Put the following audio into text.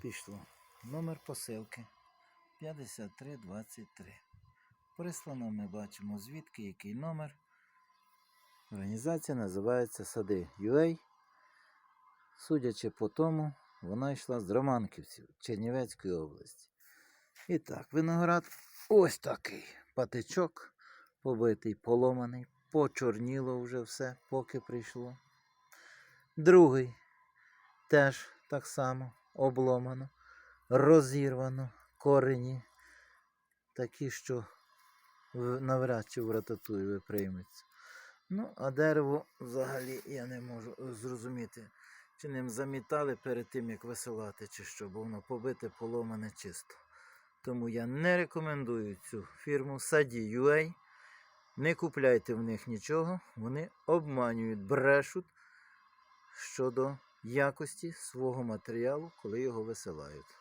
Пішло. Номер посилки 5323. Прислано ми бачимо звідки, який номер. Організація називається Сади UA. Судячи по тому, вона йшла з Романківців Чернівецької області. І так, виноград ось такий. Патичок побитий, поломаний, почорніло вже все, поки прийшло. Другий теж так само обломано, розірвано, корені такі, що навряд чи в рататуї прийметься. Ну, а дерево взагалі я не можу зрозуміти, чи ним замітали перед тим, як висилати, чи що, бо воно побите, поломане чисто. Тому я не рекомендую цю фірму Саді UA. Не купляйте в них нічого, вони обманюють, брешуть щодо якості свого матеріалу, коли його висилають.